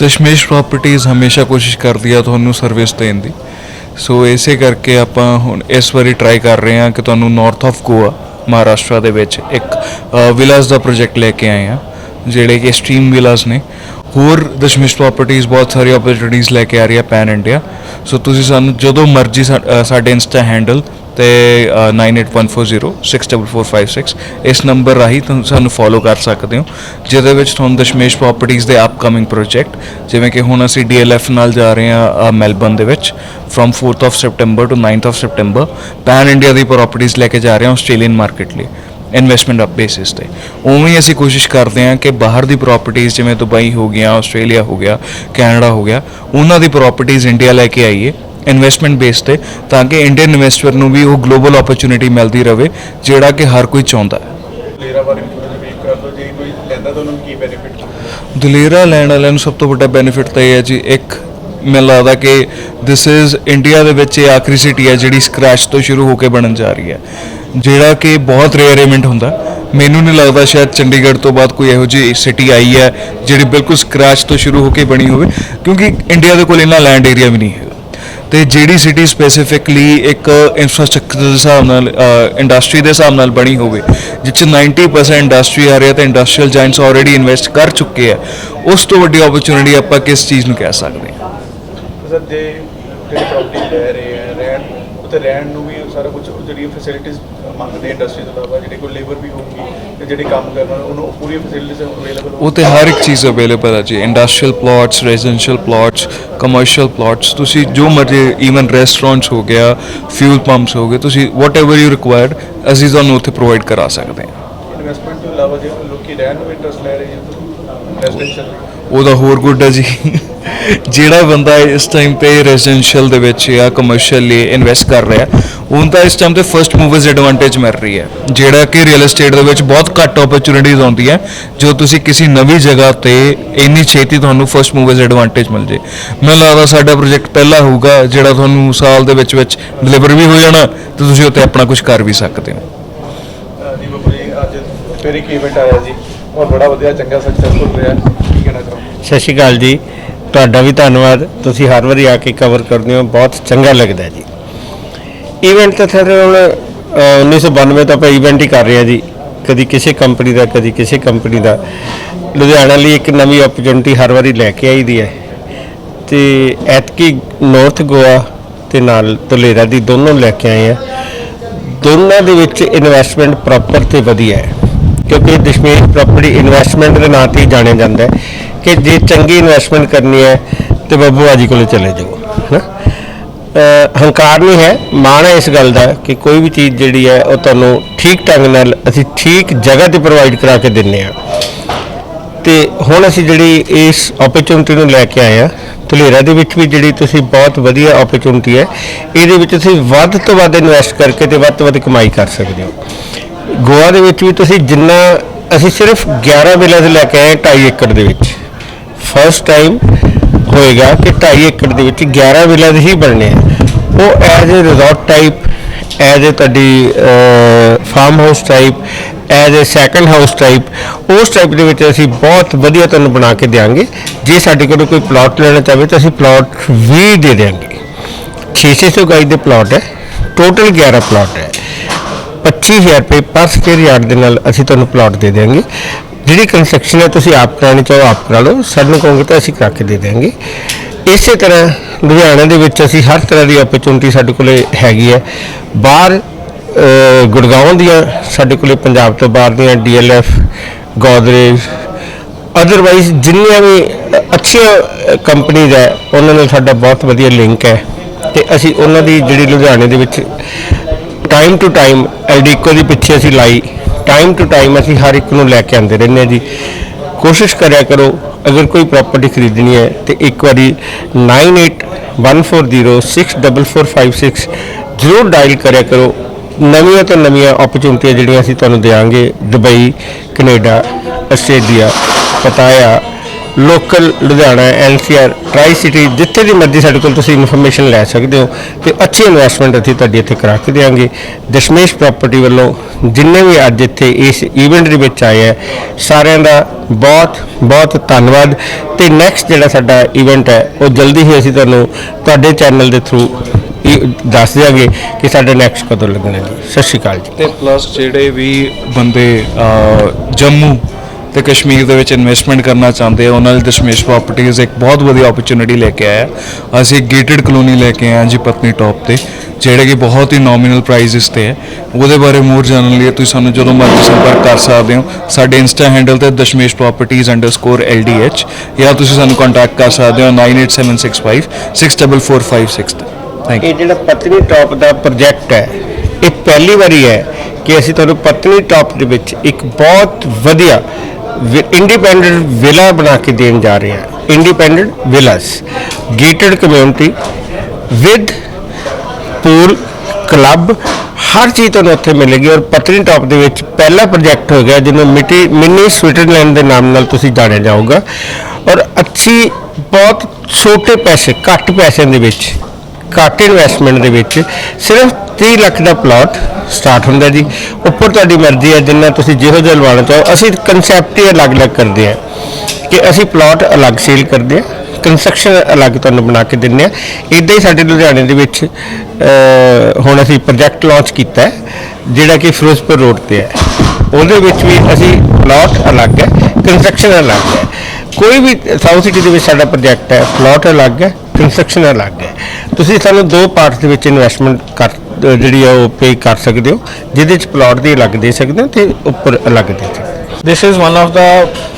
ਦਸ਼ਮੇਸ਼ ਪ੍ਰਾਪਰਟੀਆਂ ਹਮੇਸ਼ਾ ਕੋਸ਼ਿਸ਼ ਕਰਦੀ ਆ ਤੁਹਾਨੂੰ ਸਰਵਿਸ ਦੇਣ ਦੀ। ਸੋ ਇਸੇ ਕਰਕੇ ਆਪਾਂ ਹੁਣ ਇਸ ਵਾਰੀ ਟਰਾਈ ਕਰ ਰਹੇ ਹਾਂ ਕਿ ਤੁਹਾਨੂੰ ਨਾਰਥ ਆਫ ਗੋਆ ਮਹਾਰਾਸ਼ਟਰ ਦੇ ਵਿੱਚ ਇੱਕ ਵਿਲਾਸ ਦਾ ਪ੍ਰੋਜੈਕਟ ਲੈ ਕੇ ਆਏ ਆ ਜਿਹੜੇ ਕਿ ਸਟ੍ਰੀਮ ਵਿਲਾਸ ਨੇ। ਹੋਰ ਦਸ਼ਮੇਸ਼ ਪ੍ਰਾਪਰਟੀਆਂ ਬਹੁਤ ਸਾਰੀ ਓਪਰਚੁਨਿਟੀਆਂ ਲੈ ਕੇ ਆ ਰਹੀ ਆ ਪੈਨ ਇੰਡੀਆ ਸੋ ਤੁਸੀਂ ਸਾਨੂੰ ਜਦੋਂ ਮਰਜ਼ੀ ਸਾ- ਸਾਡੇ ਇੰਸਟਾ ਹੈਂਡਲ ਤੇ ਅ, 9814064456 ਇਸ ਨੰਬਰ ਰਾਹੀਂ ਤੁਸੀਂ ਸਾਨੂੰ ਫੋਲੋ ਕਰ ਸਕਦੇ ਹੋ। ਜਿਹਦੇ ਵਿੱਚ ਤੁਹਾਨੂੰ ਦਸ਼ਮੇਸ਼ ਪ੍ਰਾਪਰਟੀਆਂ ਦੇ ਅਪਕਮਿੰਗ ਪ੍ਰੋਜੈਕਟ ਜਿਵੇਂ ਕਿ ਹੁਣ ਅਸੀਂ ਡੀਐਲਐਫ ਨਾਲ ਜਾ ਰਹੇ ਹਾਂ ਮੈਲਬਨ ਦੇ ਵਿੱਚ from 4th of September to 9th of September pan India ਦੀ ਪ੍ਰਾਪਰਟੀਆਂ ਲੈ ਕੇ ਜਾ ਰਹੇ ਹਾਂ ਆਸਟ੍ਰੇਲੀਅਨ ਮਾਰਕੀਟ ਲਈ। ਇਨਵੈਸਟਮੈਂਟ ਬੇਸਿਸ ਤੇ। ਉਵੇਂ ਹੀ ਅਸੀਂ ਕੋਸ਼ਿਸ਼ ਕਰਦੇ ਹਾਂ ਕਿ ਬਾਹਰ ਦੀ ਪ੍ਰਾਪਰਟੀਆਂ ਜਿਵੇਂ ਦੁਬਈ ਹੋ ਗਿਆ ਆਸਟ੍ਰੇਲੀਆ ਹੋ ਗਿਆ ਕੈਨੇਡਾ ਹੋ ਗਿਆ ਉਹਨਾਂ ਦੀ ਪ੍ਰਾਪਰਟੀਆਂ ਇੰਡੀਆ ਲੈ ਕੇ ਆਈਏ ਇਨਵੈਸਟਮੈਂਟ ਬੇਸ ਤੇ ਤਾਂ ਕਿ ਇੰਡੀਅਨ ਇਨਵੈਸਟਰ ਨੂੰ ਵੀ ਉਹ ਗਲੋਬਲ ਓਪਰਚੁਨਿਟੀ ਮਿਲਦੀ ਰਹੇ ਜਿਹੜਾ ਕਿ ਹਰ ਕੋਈ ਚਾਹੁੰਦਾ ਹੈ। ਲੇਰਾ ਬਾਰੇ ਵੀ ਥੋੜਾ ਜਿਹਾ ਬਰੀਫ ਕਰ ਦਿਓ ਜੇ ਕੋਈ ਲੈਂਦਾ ਤਾਂ ਉਹਨਾਂ ਨੂੰ ਕੀ ਬੈਨੀਫਿਟ ਦਲੇਰਾ ਲੈਣ ਵਾਲਿਆਂ ਨੂੰ ਸਭ ਤੋਂ ਵੱਡਾ ਬੈਨੀਫਿਟ ਤਾਂ ਇਹ ਹੈ ਜੀ ਇੱਕ ਮੈਨੂੰ ਲੱਗਦਾ ਕਿ ਦਿਸ ਇਜ਼ ਇੰਡੀਆ ਦੇ ਵਿੱਚ ਇਹ ਆਖਰੀ ਸਿਟੀ ਹੈ ਜਿਹੜੀ ਸਕ੍ਰੈਚ ਤੋਂ ਸ਼ੁਰੂ ਹੋ ਕੇ ਬਣਨ ਜਾ ਰਹੀ ਹੈ। ਜਿਹੜਾ ਕਿ ਬਹੁਤ ਰੇਅਰ ਇਵੈਂਟ ਹੁੰਦਾ। ਮੈਨੂੰ ਨਹੀਂ ਲੱਗਦਾ ਸ਼ਾਇਦ ਚੰਡੀਗੜ੍ਹ ਤੋਂ ਬਾਅਦ ਕੋਈ ਇਹੋ ਜਿਹੀ ਸਿਟੀ ਆਈ ਹੈ, ਜਿਹੜੀ ਬਿਲਕੁਲ ਸਕ੍ਰੈਚ ਤੋਂ ਸ਼ੁਰੂ ਹੋ ਕੇ ਬਣੀ ਹੋਵੇ, ਕਿਉਂਕਿ ਇੰਡੀਆ ਦੇ ਕੋਲ ਇੰਨਾ ਲੈਂਡ ਏਰੀਆ ਵੀ ਨਹੀਂ ਹੈਗਾ। ਤੇ ਜਿਹੜੀ ਸਿਟੀ ਸਪੈਸੀਫਿਕਲੀ ਇੱਕ ਇਨਫਰਾਸਟ੍ਰਕਚਰ ਦੇ ਹਿਸਾਬ ਨਾਲ ਇੰਡਸਟਰੀ ਦੇ ਹਿਸਾਬ ਨਾਲ ਬਣੀ ਹੋਵੇ ਜਿੱਚ 90% ਇੰਡਸਟਰੀ ਆ ਰਹੀ ਹੈ ਤੇ ਇੰਡਸਟਰੀਅਲ ਜਾਇੰਟਸ ਆਲਰੇਡੀ ਇਨਵੈਸਟ ਕਰ ਚੁੱਕੇ ਆ, ਉਸ ਤੋਂ ਵੱਡੀ ਓਪਰਚੁਨਿਟੀ ਆਪਾਂ ਕਿਸ ਚੀਜ਼ ਨੂੰ ਕਹਿ ਸਕਦੇ ਹਾਂ? ਸਰ, ਜੇ ਜਿਹੜੇ ਪ੍ਰਾਪਰਟੀ ਲੈ ਰਹੇ ਆ, ਰਹਿਣ ਉੱਥੇ ਰਹਿਣ ਨੂੰ ਵੀ ਸਾਰਾ ਕੁਝ ਜਿਹੜੀਆਂ ਫੈਸਿਲਿਟੀਜ਼ ਮੰਗਦੇ ਇੰਡਸਟਰੀ ਤੋਂ ਇਲਾਵਾ ਜਿਹੜੇ ਕੋਈ ਲੇਬਰ ਵੀ ਹੋਊਗੀ ਤੇ ਜਿਹੜੇ ਕੰਮ ਕਰਨ ਵਾਲੇ ਉਹਨੂੰ ਪੂਰੀ ਫੈਸਿਲਿਟੀਜ਼ ਅਵੇਲੇਬਲ ਉਹ ਤੇ ਹਰ ਇੱਕ ਚੀਜ਼ ਅਵੇਲੇਬਲ ਹੈ ਜੀ industrial plots residential plots commercial plots ਤੁਸੀਂ ਜੋ ਮਰਜ਼ੀ ਈਵਨ ਰੈਸਟੋਰੈਂਟਸ ਹੋ ਗਿਆ ਫਿਊਲ ਪੰਪਸ ਹੋ ਗਏ ਤੁਸੀਂ ਵਾਟਐਵਰ ਯੂ ਰਿਕੁਆਇਰਡ ਅਸੀਂ ਤੁਹਾਨੂੰ ਉੱਥੇ ਪ੍ਰੋਵਾਈਡ ਕਰਾ ਸਕਦੇ ਹਾਂ। ਇਨਵੈਸਟਮੈਂਟ ਤੋਂ ਇਲਾਵਾ ਜੇ ਲੋਕੀ ਰਹਿਣ ਨੂੰ ਇੰਟਰਸਟ ਲੈ ਰਹੇ ਜਾਂ ਰੈਜ਼ੀਡੈਂਸ਼ੀਅਲ ਉਹਦਾ ਹੋਰ ਗੁੱਡ ਹੈ ਜੀ। ਜਿਹੜਾ ਬੰਦਾ ਇਸ ਟਾਈਮ ਤੇ ਰੈਜ਼ੀਡੈਂਸ਼ੀਅਲ ਦੇ ਵਿੱਚ ਜਾਂ ਕਮਰਸ਼ੀਅਲ ਲਈ ਇਨਵੈਸਟ ਕਰ ਰਿਹਾ ਉਹਨੂੰ ਤਾਂ ਇਸ ਟਾਈਮ ਤੇ ਫਰਸਟ ਮੂਵਰਸ ਐਡਵਾਂਟੇਜ ਮਿਲ ਰਹੀ ਹੈ। ਜਿਹੜਾ ਕਿ ਰੀਅਲ ਏਸਟੇਟ ਦੇ ਵਿੱਚ ਬਹੁਤ ਘੱਟ ਓਪਰਚੁਨਿਟੀਜ਼ ਆਉਂਦੀਆਂ ਜੋ ਤੁਸੀਂ ਕਿਸੇ ਨਵੀਂ ਜਗ੍ਹਾ ਤੇ ਇੰਨੀ ਛੇਤੀ ਤੁਹਾਨੂੰ ਫਰਸਟ ਮੂਵਰਸ ਐਡਵਾਂਟੇਜ ਮਿਲ ਜੇ। ਮੈਨੂੰ ਲੱਗਦਾ ਸਾਡਾ ਪ੍ਰੋਜੈਕਟ ਪਹਿਲਾ ਹੋਊਗਾ ਜਿਹੜਾ ਤੁਹਾਨੂੰ ਸਾਲ ਦੇ ਵਿੱਚ ਵਿੱਚ ਡਿਲੀਵਰ ਵੀ ਹੋ ਜਾਣਾ ਤੇ ਤੁਸੀਂ ਉੱਤੇ ਆਪਣਾ ਕੁਝ ਕਰ ਵੀ ਸਕਦੇ ਹੋ। ਜੀ ਬਾਬੂ ਜੀ ਅੱਜ ਫਿਰ ਇੱਕ ਇਵੈਂਟ ਆਇਆ ਜੀ। ਔਰ ਬੜਾ ਵਧੀਆ ਚੰਗਾ ਸਕਸੈਸਫੁਲ ਰਿਹਾ। ਕੀ ਕਹਿਣਾ ਚਾਹੋਗੇ? ਸਤਿ ਸ਼੍ਰੀ ਅਕਾਲ ਜੀ। ਤੁਹਾਡਾ ਵੀ ਧੰਨਵਾਦ। ਤੁਸੀਂ ਹਰ ਵਾਰੀ ਆ ਕੇ ਕਵਰ ਕਰਦੇ ਹੋ। ਬਹੁਤ ਚੰਗਾ ਲੱਗਦਾ ਜੀ। ਇਵੈਂਟ ਤਾਂ ਸਰ ਹੁਣ ਅਹ, 1992 ਤੋਂ ਆਪਾਂ ਇਵੈਂਟ ਹੀ ਕਰ ਰਹੇ ਹਾਂ ਜੀ। ਕਦੀ ਕਿਸੇ ਕੰਪਨੀ ਦਾ ਕਦੀ ਕਿਸੇ ਕੰਪਨੀ ਦਾ। ਲੁਧਿਆਣਾ ਲਈ ਇੱਕ ਨਵੀਂ ਓਪਰਚੁਨਿਟੀ ਹਰ ਵਾਰੀ ਲੈ ਕੇ ਆਈ ਦੀ ਹੈ। ਤੇ ਐਤਕੀ ਨਾਰਥ ਗੋਆ ਤੇ ਨਾਲ ਧੁਲੇਰਾ ਦੀ ਦੋਨੋਂ ਲੈ ਕੇ ਆਏ ਆ ਦੋਨਾਂ ਦੇ ਵਿੱਚ ਇਨਵੈਸਟਮੈਂਟ ਪ੍ਰੋਪਰ ਤੇ ਵਧੀਆ ਹੈ। ਕਿਉਂਕਿ ਦਸ਼ਮੇਸ਼ ਪ੍ਰਾਪਰਟੀ ਇਨਵੈਸਟਮੈਂਟ ਦੇ ਨਾਂ ਤੇ ਹੀ ਜਾਣਿਆ ਜਾਂਦਾ ਹੈ। ਕਿ ਜੇ ਚੰਗੀ ਇਨਵੈਸਟਮੈਂਟ ਕਰਨੀ ਹੈ ਤੇ ਬੱਬੂ ਆਜੀ ਕੋਲੇ ਚਲੇ ਜਾਓ, ਹੈਨਾ? ਅਹ ਹੰਕਾਰ ਨਹੀਂ ਹੈ, ਮਾਣ ਹੈ ਇਸ ਗੱਲ ਦਾ ਕਿ ਕੋਈ ਵੀ ਚੀਜ਼ ਜਿਹੜੀ ਹੈ ਉਹ ਤੁਹਾਨੂੰ ਠੀਕ ਢੰਗ ਨਾਲ ਅਸੀਂ ਠੀਕ ਜਗ੍ਹਾ ਤੇ ਪ੍ਰੋਵਾਈਡ ਕਰਾ ਕੇ ਦਿੰਨੇ ਆ ਤੇ ਹੁਣ ਅਸੀਂ ਜਿਹੜੀ ਇਸ ਓਪਰਚੁਨਿਟੀ ਨੂੰ ਲੈ ਕੇ ਆਏ ਆ ਧੁਲੇਰਾ ਦੇ ਵਿੱਚ ਵੀ ਜਿਹੜੀ ਤੁਸੀਂ ਬਹੁਤ ਵਧੀਆ ਓਪਰਚੁਨਿਟੀ ਹੈ, ਇਹਦੇ ਵਿੱਚ ਤੁਸੀਂ ਵੱਧ ਤੋਂ ਵੱਧ ਇਨਵੈਸਟ ਕਰਕੇ ਤੇ ਵੱਧ ਤੋਂ ਵੱਧ ਕਮਾਈ ਕਰ ਸਕਦੇ ਹੋ। ਗੋਆ ਦੇ ਵਿੱਚ ਵੀ ਤੁਸੀਂ ਜਿੰਨਾ, ਅਸੀਂ ਸਿਰਫ 11 ਵਿਲਾ ਦੇ ਲੈ ਕੇ ਆਏ 2.5 ਏਕੜ ਦੇ ਵਿੱਚ। ਫਸਟ ਟਾਈਮ ਹੋਏਗਾ ਕਿ 2.5 ਏਕੜ ਦੇ ਵਿੱਚ 11 ਵਿਲਾ ਹੀ ਬਣਨੇ ਆ। ਉਹ as a resort type as a ਤੁਹਾਡੀ farm house type as a second house type ਉਸ ਟਾਈਪ ਦੇ ਵਿੱਚ ਅਸੀਂ ਬਹੁਤ ਵਧੀਆ ਤੁਹਾਨੂੰ ਬਣਾ ਕੇ ਦੇਵਾਂਗੇ ਜੇ ਸਾਡੇ ਕੋਲ ਕੋਈ ਪਲਾਟ ਲੈਣਾ ਚਾਹਵੇ ਤਾਂ ਅਸੀਂ ਪਲਾਟ ਵੀ ਦੇ ਦੇਵਾਂਗੇ 600 ਗਾਈ ਦੇ ਪਲਾਟ ਹੈ ਟੋਟਲ 11 ਪਲਾਟ ਹੈ। 25000 ਰੁਪਏ ਪਰ ਸਕੁਅਰ ਯਾਰਡ ਦੇ ਨਾਲ ਅਸੀਂ ਤੁਹਾਨੂੰ ਪਲਾਟ ਦੇ ਦੇਵਾਂਗੇ ਜਿਹੜੀ ਕੰਸਟਰਕਸ਼ਨ ਹੈ ਤੁਸੀਂ ਆਪ ਕਰਾਉਣੀ ਚਾਹੋ ਆਪ ਕਰਾ ਲਓ। ਸਾਨੂੰ ਕਹੋਗੇ ਤਾਂ ਅਸੀਂ ਕਰਾ ਕੇ ਦੇ ਦੇਵਾਂਗੇ ਇਸੇ ਤਰ੍ਹਾਂ ਲੁਧਿਆਣਾ ਦੇ ਵਿੱਚ ਅਸੀਂ ਹਰ ਤਰ੍ਹਾਂ ਦੀ ਓਪਰਚੁਨਿਟੀ ਸਾਡੇ ਕੋਲੇ ਹੈਗੀ ਹੈ। ਬਾਹਰ ਅਹ, ਗੁੜਗਾਉਂ ਦੀਆਂ ਸਾਡੇ ਕੋਲੇ ਪੰਜਾਬ ਤੋਂ ਬਾਹਰ ਦੀਆਂ ਡੀਐਲਐਫ ਗੋਦਰੇਜ ਅਦਰਵਾਈਜ਼ ਜਿੰਨੀਆਂ ਵੀ ਅੱਛੀਆਂ ਕੰਪਨੀਜ਼ ਹੈ ਉਹਨਾਂ ਨਾਲ ਸਾਡਾ ਬਹੁਤ ਵਧੀਆ ਲਿੰਕ ਹੈ। ਤੇ ਅਸੀਂ ਉਹਨਾਂ ਦੀ ਜਿਹੜੀ ਲੁਧਿਆਣੇ ਦੇ ਵਿੱਚ ਟਾਈਮ ਟੂ ਟਾਈਮ ਐਲਡੀਕੋ ਦੀ ਪਿੱਛੇ ਅਸੀਂ ਲਾਈ। ਟਾਈਮ ਟੂ ਟਾਈਮ ਅਸੀਂ ਹਰ ਇੱਕ ਨੂੰ ਲੈ ਕੇ ਆਉਂਦੇ ਰਹਿੰਦੇ ਹਾਂ ਜੀ। ਕੋਸ਼ਿਸ਼ ਕਰਿਆ ਕਰੋ, ਅਗਰ ਕੋਈ ਪ੍ਰਾਪਰਟੀ ਖਰੀਦਣੀ ਹੈ ਤੇ ਇੱਕ ਵਾਰੀ 9814064456 ਜ਼ਰੂਰ ਡਾਇਲ ਕਰਿਆ ਕਰੋ। ਨਵੀਆਂ ਤੋਂ ਨਵੀਆਂ ਓਪਰਚੁਨਿਟੀਆਂ ਜਿਹੜੀਆਂ ਅਸੀਂ ਤੁਹਾਨੂੰ ਦੇਵਾਂਗੇ Dubai, Canada, Australia Pattaya local Ludhiana NCR tricity ਜਿੱਥੇ ਦੀ ਮਰਜ਼ੀ ਸਾਡੇ ਕੋਲ ਤੁਸੀਂ ਇਨਫੋਰਮੇਸ਼ਨ ਲੈ ਸਕਦੇ ਹੋ ਤੇ ਅੱਛੀ ਇਨਵੈਸਟਮੈਂਟ ਅਸੀਂ ਤੁਹਾਡੀ ਇੱਥੇ ਕਰਾ ਕੇ ਦੇਵਾਂਗੇ ਦਸ਼ਮੇਸ਼ ਪ੍ਰਾਪਰਟੀ ਵੱਲੋਂ ਜਿੰਨੇ ਵੀ ਅੱਜ ਇੱਥੇ ਇਸ ਈਵੈਂਟ ਦੇ ਵਿੱਚ ਆਏ ਹੈ ਸਾਰਿਆਂ ਦਾ ਬਹੁਤ ਬਹੁਤ ਧੰਨਵਾਦ। ਤੇ ਨੈਕਸਟ ਜਿਹੜਾ ਸਾਡਾ ਇਵੈਂਟ ਹੈ, ਉਹ ਜਲਦੀ ਹੀ ਅਸੀਂ ਤੁਹਾਨੂੰ ਤੁਹਾਡੇ ਚੈਨਲ ਦੇ ਥਰੂ ਦੱਸ ਦਿਆਂਗੇ ਕਿ ਸਾਡਾ ਨੈਕਸਟ ਕਦੋਂ ਲੱਗਣਾ ਜੀ ਸਤਿ ਸ਼੍ਰੀ ਅਕਾਲ ਜੀ। ਤੇ ਪਲੱਸ ਜਿਹੜੇ ਵੀ ਬੰਦੇ ਜੰਮੂ ਤੇ ਕਸ਼ਮੀਰ ਦੇ ਵਿੱਚ ਇਨਵੈਸਟਮੈਂਟ ਕਰਨਾ ਚਾਹੁੰਦੇ ਆ, ਉਹਨਾਂ ਲਈ ਦਸ਼ਮੇਸ਼ ਪ੍ਰਾਪਰਟੀਜ਼ ਇੱਕ ਬਹੁਤ ਵਧੀਆ ਓਪਰਚ्युनिटी ਲੈ ਕੇ ਆਇਆ। ਅਸੀਂ ਗੇਟਡ ਕਲੋਨੀ ਲੈ ਕੇ ਆਏ ਜੀ ਪਤਨੀ ਟਾਪ ਤੇ, ਜਿਹੜੇ ਕਿ ਬਹੁਤ ਹੀ ਨੋਮੀਨਲ ਪ੍ਰਾਈਸਸ ਤੇ ਹੈ। ਉਹਦੇ ਬਾਰੇ ਮੋਰ ਜਾਣਨ ਲਈ ਤੁਸੀਂ ਸਾਨੂੰ ਜਦੋਂ ਮਰਜ਼ੀ ਸੰਪਰਕ ਕਰ ਸਕਦੇ ਹੋ। ਸਾਡੇ ਇੰਸਟਾ ਹੈਂਡਲ ਤੇ dashmesh_properties_ldh ਜਾਂ ਤੁਸੀਂ ਸਾਨੂੰ ਕੰਟੈਕਟ ਕਰ ਸਕਦੇ ਹੋ 9876564456 ਤੇ। ਥੈਂਕ ਯੂ ਇਹ ਜਿਹੜਾ ਪਤਨੀ ਟਾਪ ਦਾ ਪ੍ਰੋਜੈਕਟ ਹੈ, ਇਹ ਪਹਿਲੀ ਵਾਰੀ ਹੈ ਕਿ ਅਸੀਂ ਤੁਹਾਨੂੰ ਪਤਨੀ ਟਾਪ ਦੇ ਵਿੱਚ ਇੱਕ ਬਹੁਤ ਵਧੀਆ ਇੰਡੀਪੈਂਡੈਂਟ ਵਿਲਾ ਬਣਾ ਕੇ ਦੇਣ ਜਾ ਰਹੇ ਹਾਂ। Independent villas gated community with pool club ਹਰ ਚੀਜ਼ ਤੁਹਾਨੂੰ ਉੱਥੇ ਮਿਲੇਗੀ ਔਰ ਪਤਨੀਟਾਪ ਦੇ ਵਿੱਚ ਪਹਿਲਾ ਪ੍ਰੋਜੈਕਟ ਹੋ ਗਿਆ ਜਿਹਨੂੰ ਮਿਟੀ ਮਿੰਨੀ ਸਵਿਟਜ਼ਰਲੈਂਡ ਦੇ ਨਾਮ ਨਾਲ ਤੁਸੀਂ ਜਾਣਿਆ ਜਾਊਗਾ। ਔਰ ਅੱਛੀ ਬਹੁਤ ਛੋਟੇ ਪੈਸੇ, ਘੱਟ ਪੈਸਿਆਂ ਦੇ ਵਿੱਚ, ਘੱਟ ਇਨਵੈਸਟਮੈਂਟ ਦੇ ਵਿੱਚ ਸਿਰਫ 30 ਲੱਖ ਦਾ ਪਲਾਟ ਸਟਾਰਟ ਹੁੰਦਾ ਜੀ। ਉੱਪਰ ਤੁਹਾਡੀ ਮਰਜ਼ੀ ਹੈ, ਜਿੰਨਾ ਤੁਸੀਂ ਜਿਹੋ ਜਿਹਾ ਲਵਾਉਣਾ ਚਾਹੋ, ਅਸੀਂ ਕਨਸੈਪਟ ਹੀ ਅਲੱਗ-ਅਲੱਗ ਕਰਦੇ ਹਾਂ ਕਿ ਅਸੀਂ ਪਲਾਟ ਅਲੱਗ ਸੇਲ ਕਰਦੇ ਹਾਂ ਕੰਸਟਰਕਸ਼ਨ ਅਲੱਗ ਤੁਹਾਨੂੰ ਬਣਾ ਕੇ ਦਿੰਦੇ ਆ ਇਦਾਂ ਹੀ ਸਾਡੇ ਲੁਧਿਆਣੇ ਦੇ ਵਿੱਚ ਹੁਣ ਅਸੀਂ ਪ੍ਰੋਜੈਕਟ ਲਾਂਚ ਕੀਤਾ ਜਿਹੜਾ ਕਿ ਫਿਰੋਜ਼ਪੁਰ ਰੋਡ ਤੇ ਹੈ। ਉਹਦੇ ਵਿੱਚ ਵੀ ਅਸੀਂ ਪਲਾਟ ਅਲੱਗ ਹੈ ਕੰਸਟਰਕਸ਼ਨ ਅਲੱਗ ਹੈ। ਕੋਈ ਵੀ ਸਾਊਥ ਸਿਟੀ ਦੇ ਵਿੱਚ ਸਾਡਾ ਪ੍ਰੋਜੈਕਟ ਹੈ ਪਲਾਟ ਅਲੱਗ ਹੈ ਕੰਸਟਰਕਸ਼ਨ ਲੱਗ ਗਏ। ਤੁਸੀਂ ਸਾਨੂੰ ਦੋ ਪਾਰਟਸ ਦੇ ਵਿੱਚ ਇਨਵੈਸਟਮੈਂਟ ਕਰ, ਜਿਹੜੀ ਆ ਉਹ ਪੇ ਕਰ ਸਕਦੇ ਹੋ, ਜਿਹਦੇ ਚ ਪਲਾਟ ਦੀ ਅਲੱਗ ਦੇ ਸਕਦੇ ਹੋ ਤੇ ਉੱਪਰ ਅਲੱਗ ਦੇ ਸਕਦੇ This is one of the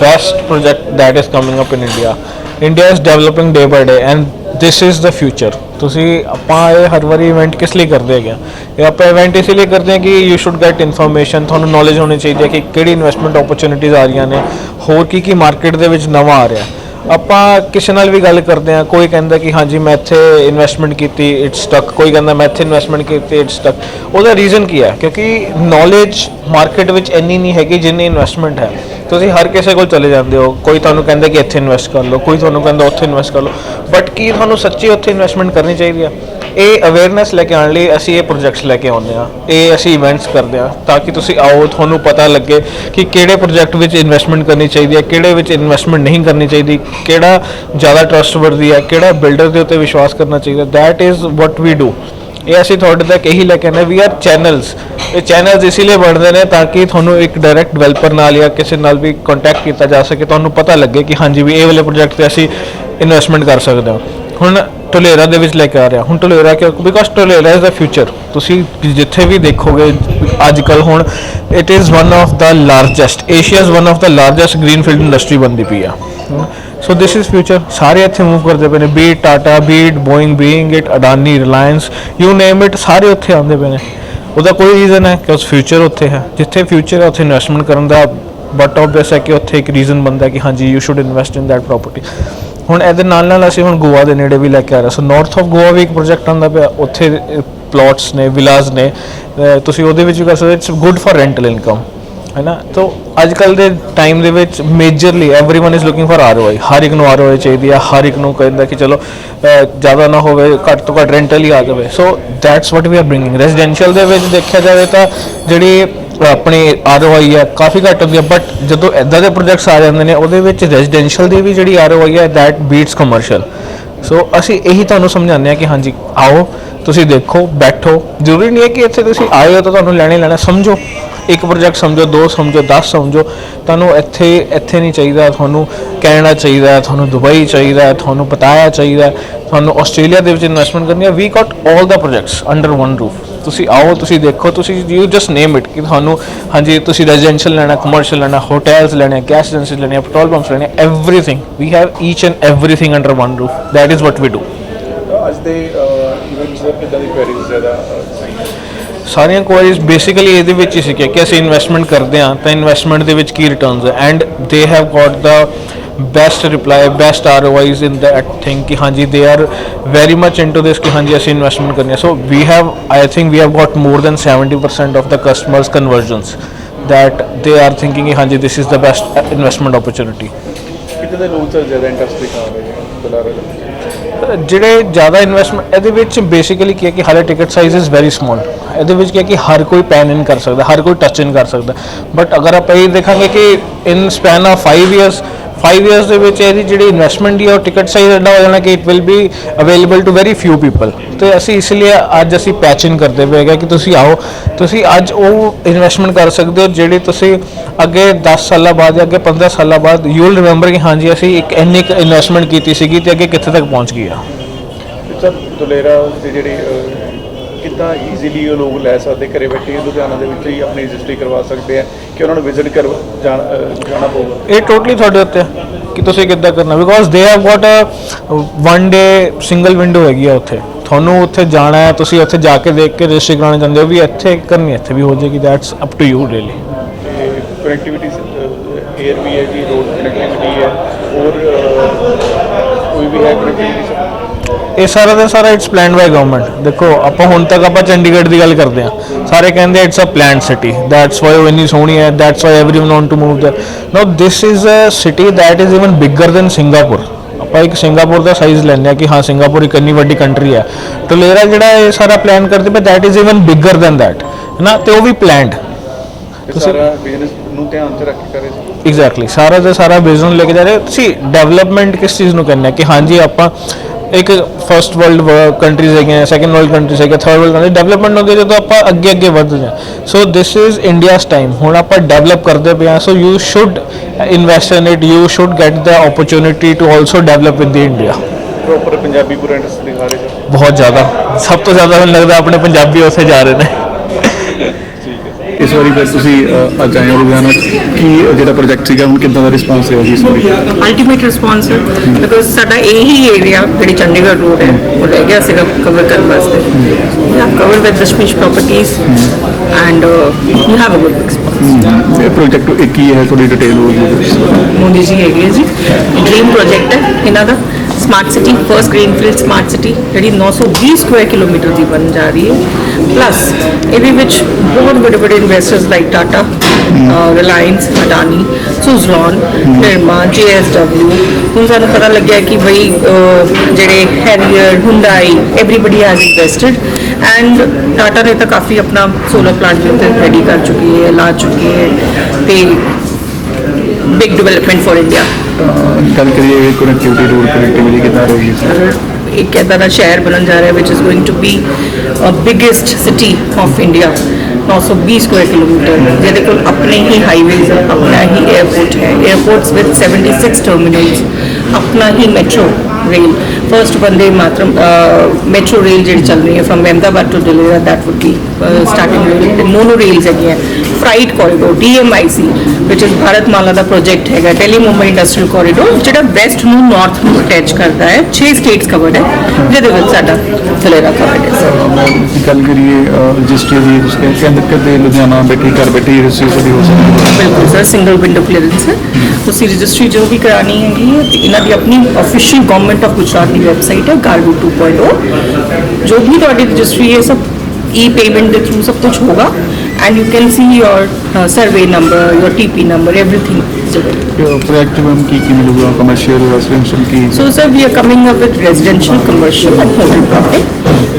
best project that is coming up in India India is developing day by day and this is the future ਤੁਸੀਂ ਆਪਾਂ ਇਹ ਹਰ ਵਾਰੀ ਇਵੈਂਟ ਕਿਸ ਲਈ ਕਰਦੇ ਹੈਗੇ ਆ? ਇਹ ਆਪਾਂ ਇਵੈਂਟ ਇਸ ਲਈ ਕਰਦੇ ਹਾਂ ਕਿ ਯੂ ਸ਼ੁਡ ਗੈਟ ਇਨਫੋਰਮੇਸ਼ਨ ਤੁਹਾਨੂੰ ਨੌਲੇਜ ਹੋਣੀ ਚਾਹੀਦੀ ਹੈ ਕਿ ਕਿਹੜੀ ਇਨਵੈਸਟਮੈਂਟ ਓਪਰਚ्युनिटीज ਆ ਰਹੀਆਂ ਨੇ, ਹੋਰ ਕੀ ਕੀ ਮਾਰਕੀਟ ਦੇ ਵਿੱਚ ਨਵਾਂ ਆ ਰਿਹਾ। ਆਪਾਂ ਕਿਸੇ ਨਾਲ ਵੀ ਗੱਲ ਕਰਦੇ ਆ ਕੋਈ ਕਹਿੰਦਾ ਕਿ ਹਾਂਜੀ ਮੈਂ ਇੱਥੇ ਇਨਵੈਸਟਮੈਂਟ ਕੀਤੀ ਇਟਸ ਸਟਕ ਕੋਈ ਕਹਿੰਦਾ ਮੈਂ ਇੱਥੇ ਇਨਵੈਸਟਮੈਂਟ ਕੀਤੀ ਇਟਸ ਸਟਕ ਉਹਦਾ ਰੀਜ਼ਨ ਕੀ ਹੈ? ਕਿਉਂਕਿ ਨੌਲੇਜ ਮਾਰਕੀਟ ਵਿੱਚ ਇੰਨੀ ਨਹੀਂ ਹੈਗੀ ਜਿੰਨੀ ਇਨਵੈਸਟਮੈਂਟ ਹੈ। ਤੁਸੀਂ ਹਰ ਕਿਸੇ ਕੋਲ ਚਲੇ ਜਾਂਦੇ ਹੋ, ਕੋਈ ਤੁਹਾਨੂੰ ਕਹਿੰਦਾ ਕਿ ਇੱਥੇ ਇਨਵੈਸਟ ਕਰ ਲਓ, ਕੋਈ ਤੁਹਾਨੂੰ ਕਹਿੰਦਾ ਉੱਥੇ ਇਨਵੈਸਟ ਕਰ ਲਓ ਬਟ ਕੀ ਤੁਹਾਨੂੰ ਸੱਚੀ ਉੱਥੇ ਇਨਵੈਸਟਮੈਂਟ ਕਰਨੀ ਚਾਹੀਦੀ ਹੈ? ਇਹ ਅਵੇਅਰਨੈਸ ਲੈ ਕੇ ਆਉਣ ਲਈ ਅਸੀਂ ਇਹ ਪ੍ਰੋਜੈਕਟਸ ਲੈ ਕੇ ਆਉਂਦੇ ਆ ਇਹ ਅਸੀਂ ਇਵੈਂਟਸ ਕਰਦੇ ਆ ਤਾਂ ਕਿ ਤੁਸੀਂ ਆਓ, ਤੁਹਾਨੂੰ ਪਤਾ ਲੱਗੇ ਕਿ ਕਿਹੜੇ ਪ੍ਰੋਜੈਕਟ ਵਿੱਚ ਇਨਵੈਸਟਮੈਂਟ ਕਰਨੀ ਚਾਹੀਦੀ ਹੈ, ਕਿਹੜੇ ਵਿੱਚ ਇਨਵੈਸਟਮੈਂਟ ਨਹੀਂ ਕਰਨੀ ਚਾਹੀਦੀ, ਕਿਹੜਾ ਜ਼ਿਆਦਾ ਟਰਸਟਵਰਦੀ ਹੈ, ਕਿਹੜਾ ਬਿਲਡਰ ਦੇ ਉੱਤੇ ਵਿਸ਼ਵਾਸ ਕਰਨਾ ਚਾਹੀਦਾ। That is what we do ਇਹ ਅਸੀਂ ਤੁਹਾਡੇ ਤੱਕ ਇਹੀ ਲੈ ਕੇ ਆਉਂਦੇ ਵੀ ਆਰ ਚੈਨਲਸ ਇਹ ਚੈਨਲਸ ਇਸ ਲਈ ਬਣਦੇ ਨੇ ਤਾਂ ਕਿ ਤੁਹਾਨੂੰ ਇੱਕ ਡਾਇਰੈਕਟ ਡਿਵੈਲਪਰ ਨਾਲ ਜਾਂ ਕਿਸੇ ਨਾਲ ਵੀ ਕੰਟੈਕਟ ਕੀਤਾ ਜਾ ਸਕੇ। ਤੁਹਾਨੂੰ ਪਤਾ ਲੱਗੇ ਕਿ ਹਾਂਜੀ ਵੀ ਇਹ ਵਾਲੇ ਪ੍ਰੋਜੈਕਟ ਤੇ ਅਸੀਂ ਇਨਵੈਸਟਮੈਂਟ ਕਰ ਸਕਦੇ ਹਾਂ। ਹੁਣ ਟੋਲੇਰਾ ਦੇ ਵਿੱਚ ਲੈ ਕੇ ਆ ਰਿਹਾ। ਹੁਣ ਟੋਲੇਰਾ ਕਿਉਂ? Because Dholera is the future ਤੁਸੀਂ ਜਿੱਥੇ ਵੀ ਦੇਖੋਗੇ ਅੱਜ ਕੱਲ ਹੁਣ it is one of the largest Asia is one of the largest greenfield industry ਬਣਦੀ ਪਈ ਆ। ਸੋ ਦਿਸ ਇਜ਼ ਫਿਊਚਰ ਸਾਰੇ ਇੱਥੇ ਮੂਵ ਕਰਦੇ ਪਏ ਨੇ। Be it Tata be it Boeing being it Adani Reliance you name it ਸਾਰੇ ਉੱਥੇ ਆਉਂਦੇ ਪਏ ਨੇ। ਉਹਦਾ ਕੋਈ ਰੀਜ਼ਨ ਹੈ ਕਿ ਉਸ ਫਿਊਚਰ ਉੱਥੇ ਹੈ। ਜਿੱਥੇ ਫਿਊਚਰ ਹੈ, ਉੱਥੇ ਇਨਵੈਸਟਮੈਂਟ ਕਰਨ ਦਾ ਬਟ ਆਬਵੀਅਸ ਹੈ ਕਿ ਉੱਥੇ ਇੱਕ ਰੀਜ਼ਨ ਬਣਦਾ ਕਿ ਹਾਂਜੀ you should invest in that property ਹੁਣ ਇਹਦੇ ਨਾਲ ਨਾਲ ਅਸੀਂ ਹੁਣ ਗੋਆ ਦੇ ਨੇੜੇ ਵੀ ਲੈ ਕੇ ਆ ਰਹੇ ਸੋ ਨਾਰਥ ਆਫ ਗੋਆ ਵੀ ਇੱਕ ਪ੍ਰੋਜੈਕਟ ਹੁੰਦਾ ਪਿਆ। ਉੱਥੇ ਪਲਾਟਸ ਨੇ ਵਿਲਾਸ ਨੇ। ਤੁਸੀਂ ਉਹਦੇ ਵਿੱਚ ਵੀ ਕਰ ਸਕਦੇ it's good for rental income ਹੈ ਨਾ? ਤੋਂ ਅੱਜ ਕੱਲ ਦੇ ਟਾਈਮ ਦੇ ਵਿੱਚ majorly everyone is looking for ROI ਹਰ ਇੱਕ ਨੂੰ ਆਰਓਆਈ ਚਾਹੀਦੀ ਹੈ ਹਰ ਇੱਕ ਨੂੰ ਕਹਿੰਦਾ ਕਿ ਚਲੋ ਜ਼ਿਆਦਾ ਨਾ ਹੋਵੇ, ਘੱਟ ਤੋਂ ਘੱਟ ਰੈਂਟਲ ਹੀ ਆ ਜਾਵੇ। So that's what we are bringing residential ਦੇ ਵਿੱਚ ਦੇਖਿਆ ਜਾਵੇ ਤਾਂ ਜਿਹੜੀ ਆਪਣੀ ਆਰਓਆਈ ਹੈ ਕਾਫੀ ਘੱਟ ਹੁੰਦੀ ਹੈ ਬਟ ਜਦੋਂ ਇਦਾਂ ਦੇ ਪ੍ਰੋਜੈਕਟਸ ਆ ਜਾਂਦੇ ਨੇ, ਉਹਦੇ ਵਿੱਚ ਰੈਜ਼ੀਡੈਂਸ਼ੀਅਲ ਦੀ ਵੀ ਜਿਹੜੀ ਆਰਓਆਈ ਹੈ ਦੈਟ ਬੀਟਸ ਕਮਰਸ਼ੀਅਲ ਸੋ ਅਸੀਂ ਇਹੀ ਤੁਹਾਨੂੰ ਸਮਝਾਉਂਦੇ ਹਾਂ ਕਿ ਹਾਂਜੀ, ਆਓ, ਤੁਸੀਂ ਦੇਖੋ, ਬੈਠੋ। ਜ਼ਰੂਰੀ ਨਹੀਂ ਹੈ ਕਿ ਇੱਥੇ ਤੁਸੀਂ ਆਏ ਹੋ ਤਾਂ ਤੁਹਾਨੂੰ ਲੈਣੇ ਹੀ ਲੈਣਾ, ਸਮਝੋ। ਇੱਕ ਪ੍ਰੋਜੈਕਟ ਸਮਝੋ, ਦੋ ਸਮਝੋ 10 ਸਮਝੋ। ਤੁਹਾਨੂੰ ਇੱਥੇ ਇੱਥੇ ਨਹੀਂ ਚਾਹੀਦਾ, ਤੁਹਾਨੂੰ ਕੈਨੇਡਾ ਚਾਹੀਦਾ, ਤੁਹਾਨੂੰ ਦੁਬਈ ਚਾਹੀਦਾ, ਤੁਹਾਨੂੰ ਪਤਾਇਆ ਚਾਹੀਦਾ। ਤੁਹਾਨੂੰ ਆਸਟ੍ਰੇਲੀਆ ਦੇ ਵਿੱਚ ਇਨਵੈਸਟਮੈਂਟ ਕਰਨੀ ਹੈ we got 올 the projects under one roof ਤੁਸੀਂ ਆਓ ਤੁਸੀਂ ਦੇਖੋ ਤੁਸੀਂ ਯੂ ਜਸਟ ਨੇਮ ਇਟ ਕਿ ਤੁਹਾਨੂੰ ਹਾਂਜੀ ਤੁਸੀਂ ਰੈਜ਼ੀਡੈਂਸ਼ੀਅਲ ਲੈਣਾ ਕਮਰਸ਼ੀਅਲ ਲੈਣਾ ਹੋਟਲਸ ਲੈਣੇ ਗੈਸ ਏਜੰਸੀਜ਼ ਲੈਣੇ ਪੈਟਰੋਲ ਪੰਪਸ ਲੈਣੇ everything we have each and everything under one roof that is what we do ਅੱਜ ਦੇ ਇਵੈਂਟਸ ਦੇ ਕਿੱਦਾਂ ਦੀ ਕੁਐਰੀਜ਼ ਜ਼ਿਆਦਾ ਆਈਆਂ? ਸਾਰੀਆਂ ਕੁਐਰੀਜ਼ ਬੇਸਿਕਲੀ ਇਹਦੇ ਵਿੱਚ ਹੀ ਸੀ ਕਿ ਅਸੀਂ ਇਨਵੈਸਟਮੈਂਟ ਕਰਦੇ ਹਾਂ ਤਾਂ ਇਨਵੈਸਟਮੈਂਟ ਦੇ ਵਿੱਚ ਕੀ ਰਿਟਰਨਸ ਹੈ? And they have got the best reply best ROIs in that thing ਕਿ ਹਾਂਜੀ they are very much into this ਕਿ ਹਾਂਜੀ ਅਸੀਂ ਇਨਵੈਸਟਮੈਂਟ ਕਰਨੀ ਹੈ so we have I think we have got more than 70% of the customers conversions that they are thinking ਹਾਂਜੀ this is the best investment opportunity ਕਿਤੇ ਦੇ ਲੋਕ ਜ਼ਿਆਦਾ ਇੰਟਰਸਟ ਦਿਖਾ ਰਹੇ ਹਨ ਜਿਹੜੇ ਜ਼ਿਆਦਾ ਇਨਵੈਸਟਮੈਂਟ ਇਹਦੇ ਵਿੱਚ ਬੇਸਿਕਲੀ ਕੀ ਹੈ ਕਿ ਹਾਲੇ ticket size is very small ਇਹਦੇ ਵਿੱਚ ਕੀ ਹੈ ਕਿ ਹਰ ਕੋਈ ਪੈਨ ਇਨ ਕਰ ਸਕਦਾ ਹਰ ਕੋਈ ਟੱਚ ਇਨ ਕਰ ਸਕਦਾ ਬਟ ਅਗਰ ਆਪਾਂ ਇਹ ਦੇਖਾਂਗੇ ਕਿ in span of 5 years 5 years ਦੇ ਵਿੱਚ ਇਹਦੀ ਜਿਹੜੀ ਇਨਵੈਸਟਮੈਂਟ ਦੀ ਉਹ ਟਿਕਟ ਸਾਈਜ਼ ਐਡਾ ਹੋ ਜਾਣਾ ਕਿ it will be available to very few people ਤੇ ਅਸੀਂ ਇਸ ਲਈ ਅੱਜ ਅਸੀਂ ਪੈਚਿੰਗ ਕਰਦੇ ਪਏ ਹੈਗੇ ਕਿ ਤੁਸੀਂ ਆਓ, ਤੁਸੀਂ ਅੱਜ ਉਹ ਇਨਵੈਸਟਮੈਂਟ ਕਰ ਸਕਦੇ ਹੋ ਜਿਹੜੀ ਤੁਸੀਂ ਅੱਗੇ 10 ਸਾਲਾਂ ਬਾਅਦ ਜਾਂ ਅੱਗੇ 15 ਸਾਲਾਂ ਬਾਅਦ ਯੂ ਵਿਲ ਰਿਮੈਂਬਰ ਕਿ ਹਾਂਜੀ, ਅਸੀਂ ਇੱਕ ਇੰਨੀ ਇਨਵੈਸਟਮੈਂਟ ਕੀਤੀ ਸੀਗੀ ਤੇ ਅੱਗੇ ਕਿੱਥੇ ਤੱਕ ਪਹੁੰਚ ਗਈ ਆ। ਸਰ, ਦੁਲੇਰਾ ਦੇ ਜਿਹੜੇ ਕਿੱਦਾਂ ਈਜ਼ੀਲੀ ਉਹ ਲੋਕ ਲੈ ਸਕਦੇ ਘਰੇ ਬੈਠੇ ਹੀ ਲੁਧਿਆਣਾ ਦੇ ਵਿੱਚ ਹੀ ਆਪਣੀ ਰਜਿਸਟਰੀ ਕਰਵਾ ਸਕਦੇ ਆ ਕਿ ਉਹਨਾਂ ਨੂੰ ਵਿਜ਼ਿਟ ਕਰ ਜਾਣ- ਪਊਗਾ। ਇਹ ਟੋਟਲੀ ਤੁਹਾਡੇ ਉੱਤੇ ਕਿ ਤੁਸੀਂ ਕਿੱਦਾਂ ਕਰਨਾ because they have got a one day single window ਹੈਗੀ ਆ ਉੱਥੇ। ਤੁਹਾਨੂੰ ਉੱਥੇ ਜਾਣਾ ਹੈ ਤੁਸੀਂ ਉੱਥੇ ਜਾ ਕੇ ਦੇਖ ਕੇ ਰਜਿਸਟਰੀ ਕਰਾਉਣਾ ਚਾਹੁੰਦੇ ਹੋ ਵੀ ਇੱਥੇ ਕਰਨੀ ਇੱਥੇ ਵੀ ਹੋ ਜਾਏਗੀ that's up to you really connectivity air ਵੀ ਹੈ ਜੀ ਰੋਡ ਕਨੈਕਟੀਵਿਟੀ ਹੈ ਔਰ ਕੋਈ ਵੀ ਹੈ ਕਨੈਕਟੀਵਿਟੀ ਇਹ ਸਾਰਾ ਦਾ ਸਾਰਾ ਇਟਸ ਪਲਾਨਡ ਬਾਈ ਗਵਰਨਮੈਂਟ ਦੇਖੋ ਆਪਾਂ ਹੁਣ ਤੱਕ ਆਪਾਂ ਚੰਡੀਗੜ੍ਹ ਦੀ ਗੱਲ ਕਰਦੇ ਆ ਸਾਰੇ ਕਹਿੰਦੇ it's a planned city that's why ਉਹ ਇੰਨੀ ਸੋਹਣੀ ਹੈ that's why everyone want to move there now this is a city that is even bigger than Singapore ਆਪਾਂ ਇੱਕ ਸਿੰਗਾਪੁਰ ਦਾ ਸਾਈਜ਼ ਲੈਂਦੇ ਆ ਕਿ ਹਾਂ ਸਿੰਗਾਪੁਰ ਇੱਕ ਇੰਨੀ ਵੱਡੀ ਕੰਟਰੀ ਹੈ ਟੋਲੇਰਾ ਜਿਹੜਾ ਇਹ ਸਾਰਾ ਪਲਾਨ ਕਰਦੇ ਪਏ that is even bigger than that ਹੈ ਨਾ ਤੇ ਉਹ ਵੀ ਪਲਾਨਡ ਤੇ ਸਾਰਾ ਬਿਜ਼ਨਸ ਨੂੰ ਧਿਆਨ ਚ ਰੱਖ ਕੇ ਕਰੇ ਜੀ ਐਗਜ਼ੈਕਟਲੀ ਸਾਰਾ ਦਾ ਸਾਰਾ ਬਿਜ਼ਨਸ ਲੈ ਕੇ ਜਾ ਰਹੇ ਸੀ ਡਿਵੈਲਪਮੈਂਟ ਕਿਸ ਚੀਜ਼ ਨੂੰ ਕਹਿੰਦੇ ਆ ਕਿ ਹਾਂਜੀ ਆਪਾਂ ਇੱਕ ਫਰਸਟ ਵਰਲਡ ਕੰਟਰੀਜ਼ ਹੈਗੀਆਂ ਸੈਕੰਡ ਵਰਲਡ ਕੰਟਰੀਜ਼ ਹੈਗੀਆਂ ਥਰਡ ਵਰਲਡ ਕੰਟਰੀ ਡਿਵੈਲਪਮੈਂਟ ਹੋ ਗਈ ਜਦੋਂ ਆਪਾਂ ਅੱਗੇ ਅੱਗੇ ਵਧਦੇ ਹਾਂ। ਸੋ ਦਿਸ ਇਜ਼ ਇੰਡੀਆਸ ਟਾਈਮ ਹੁਣ ਆਪਾਂ ਡਿਵੈਲਪ ਕਰਦੇ ਪਏ ਹਾਂ so you should invest in it you should get the opportunity to also develop the India proper Punjabi ਪੂਰਾ ਇੰਟਰਸਟ ਦਿਖਾ ਬਹੁਤ ਜ਼ਿਆਦਾ ਸਭ ਤੋਂ ਜ਼ਿਆਦਾ ਮੈਨੂੰ ਲੱਗਦਾ ਆਪਣੇ ਪੰਜਾਬੀ ਉਸੇ ਜਾ ਰਹੇ ਨੇ। ਇਸ ਵਾਰੀ ਫਿਰ ਤੁਸੀਂ ਅ, ਅੱਜ ਆਏ ਹੋ ਲੁਧਿਆਣਾ ਕੀ ਜਿਹੜਾ ਪ੍ਰੋਜੈਕਟ ਸੀਗਾ ਹੁਣ ਕਿੱਦਾਂ ਦਾ ਰਿਸਪਾਂਸ ਰਿਹਾ ਜੀ ਇਸ ਵਾਰੀ? ਅਲਟੀਮੇਟ ਰਿਸਪੌਂਸ ਬਿਕੋਜ਼ ਸਾਡਾ ਇਹੀ ਏਰੀਆ ਜਿਹੜੀ ਚੰਡੀਗੜ੍ਹ ਰੋਡ ਹੈ ਉਹ ਰਹਿ ਗਿਆ ਸੀਗਾ ਕਵਰ ਕਰਨ ਵਾਸਤੇ। You have cover with Dashmesh properties and you have a good response ਇਹ ਪ੍ਰੋਜੈਕਟ ਕੀ ਹੈ ਥੋੜੀ ਡਿਟੇਲ ਹੋ ਜੀ ਮੋਦੀ ਜੀ ਹੈਗੇ ਹੈ ਜੀ। ਡ੍ਰੀਮ ਪ੍ਰੋਜੈਕਟ ਹੈ ਇਹਨਾਂ ਦਾ। Smart city first greenfield smart city ਜਿਹੜੀ 920 ਸਕੁਆਇਰ ਕਿਲੋਮੀਟਰ ਦੀ ਬਣ ਜਾ ਰਹੀ ਹੈ। ਪਲੱਸ ਇਹਦੇ ਵਿੱਚ ਬਹੁਤ ਵੱਡੇ ਵੱਡੇ investors like Tata Reliance Adani Suzlon Nirma JSW ਹੁਣ ਸਾਨੂੰ ਪਤਾ ਲੱਗਿਆ ਕਿ ਅਹ, ਜਿਹੜੇ Harrier Hyundai everybody has invested and Tata ਨੇ ਤਾਂ ਕਾਫੀ ਆਪਣਾ ਸੋਲਰ ਪਲਾਂਟ ਵੀ ਉੱਤੇ ਰੈਡੀ ਕਰ ਚੁੱਕੀ ਹੈ ਲਾ ਚੁੱਕੀ ਹੈ ਤੇ big development for India. ਦਾ ਸ਼ਹਿਰ ਬਣਨ ਜਾ ਰਿਹਾ which is going to be a biggest city of India 920 square kilometre ਜਿਹਦੇ ਕੋਲ ਆਪਣੇ ਹੀ ਹਾਈਵੇਜ਼ ਆਪਣਾ ਹੀ 에어ਪੋਰਟ ਹੈ। 에어ਪੋਰਟਸ ਵਿਦ 76 ਟਰਮੀਨਲਸ ਆਪਣਾ ਹੀ ਮੈਟਰੋ ਰੇਲ ਫਰਸਟ ਬੰਦੇ ਮਾਤਰਮ ਮੈਟਰੋ ਰੇਲ ਜਿਹੜੀ ਚੱਲ ਰਹੀ ਹੈ firm Ahmedabad to Delhi the that would be starting with monorails ਹੈਗੀਆਂ। Freight corridor DMIC which is Bharat Mala the project ਹੈਗਾ ਦਿੱਲੀ ਮੁੰਬਈ ਇੰਡਸਟਰੀਅਲ ਕੋਰੀਡੋਰ ਜਿਹੜਾ ਵੈਸਟ ਨੂੰ ਨਾਰਥ ਨੂੰ ਅਟੈਚ ਕਰਦਾ ਹੈ 6 ਸਟੇਟਸ ਕਵਰਡ ਹੈ ਜਿਹਦੇ ਵਿੱਚ ਸਾਡਾ ਥਲੇਰਾ ਕਵਰਡ ਹੈ। ਦੀ ਗੱਲ ਕਰੀਏ ਰਜਿਸਟਰੀ ਦੀ ਤੁਸੀਂ ਕਹਿੰਦੇ ਕਿ ਲੁਧਿਆਣਾ ਬੈਠੀ ਘਰ ਬੈਠੀ ਰਜਿਸਟਰੀ ਸਾਡੀ ਹੋ ਸਕਦੀ ਹੈ। ਬਿਲਕੁਲ ਸਰ ਸਿੰਗਲ ਵਿੰਡੋ ਕਲੀਅਰੈਂਸ ਹੈ। ਤੁਸੀਂ ਰਜਿਸਟਰੀ ਜੋ ਵੀ ਕਰਾਣੀ ਹੈਗੀ ਹੈ ਤੇ ਇਹਨਾਂ ਦੀ ਆਪਣੀ ਅਫੀਸ਼ੀਅਲ ਗਵਰਨਮੈਂਟ ਆਫ ਗੁਜਰਾਤ ਦੀ ਵੈਬਸਾਈਟ ਹੈ ਗਾਰਗੋ 2.0 ਜੋ ਵੀ ਤੁਹਾਡੀ ਰਜਿਸਟਰੀ ਹੈ ਸਭ ਈ ਪੇਮੈਂਟ ਦੇ ਥਰੂ ਸਭ ਕੁਝ ਹੋਗਾ सब कुछ होगा and you can see your survey number your TP number everything project ਵਿੱਚ ਕੀ ਕੀ ਮਿਲੂਗਾ commercial residential Ki So sir, we are coming up with residential, commercial and hotel property.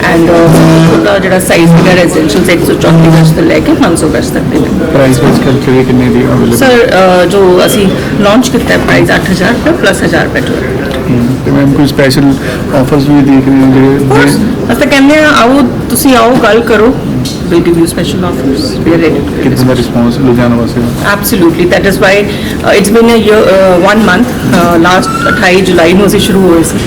And uh, ਉਹਦਾ ਜਿਹੜਾ ਸਾਈਜ਼ ਹੈਗਾ residential ਸੇ 134 ਗਜ ਤੋਂ ਲੈ ਕੇ 500 ਗਜ ਤੱਕ ਦੇ ਨੇ ਪ੍ਰਾਈਸ ਵਿੱਚ ਗੱਲ ਕਰੀਏ ਕਿੰਨੇ ਦੀ ਅਵੇਲੇਬਲ ਸਰ ਜੋ ਅਸੀਂ ਲਾਂਚ ਕੀਤਾ ਹੈ ਪ੍ਰਾਈਸ 8000 ਰੁਪਏ ਪਲੱਸ 1000 ਰੁਪਏ ਟੂ ਤੇ ਮੈਮ ਕੋਈ ਸਪੈਸ਼ਲ ਆਫਰਸ ਵੀ ਦੇਖ ਰਹੇ ਹੋ ਜਿਹੜੇ ਜਿਹੜੇ ਅਸੀਂ ਤਾਂ ਕਹਿੰਦੇ ਆ ਆਓ ਤੁਸੀਂ ਆਓ ਗੱਲ ਕਰੋ we'll give you special offers we are ready to do ਕਿੰਨਾ ਦਾ ਰਿਸਪਾਂਸ ਲੁਧਿਆਣਾ ਵਾਸਤੇ Absolutely. That is why uh, it's been a year, uh, one month. Uh, last 28 ਜੁਲਾਈ ਨੂੰ ਅਸੀਂ ਸ਼ੁਰੂ ਹੋਏ ਸੀ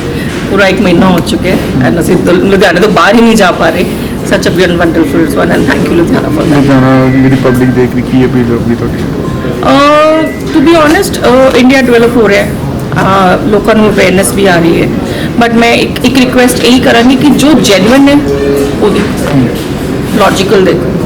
ਪੂਰਾ ਇੱਕ ਮਹੀਨਾ ਹੋ ਚੁੱਕਿਆ ਹੈ ਐਂਡ ਅਸੀਂ ਤਾਂ ਲੁਧਿਆਣੇ ਤੋਂ ਬਾਹਰ ਹੀ ਨਹੀਂ ਜਾ ਪਾ ਰਹੇ such a beautiful wonderful one and thank you Ludhiana for that. Ludhiana ਜਿਹੜੀ ਪਬਲਿਕ ਦੇਖ ਰਹੀ ਕੀ ਅਪੀਲ ਹੋਊਗੀ ਤੁਹਾਡੀ to be honest India develop ਹੋ ਰਿਹਾ ਹੈ ਅਹ, ਲੋਕਾਂ ਨੂੰ ਅਵੇਅਰਨੈਸ ਵੀ ਆ ਰਹੀ ਹੈ ਬਟ ਮੈਂ ਇੱਕ ਇੱਕ ਰਿਕੁਐਸਟ ਇਹੀ ਕਰਾਂਗੀ ਕਿ ਜੋ ਜੈਨੂਇਨ ਹੈ ਉਹਦੀ ਲੌਜੀਕਲ ਦੇਖੋ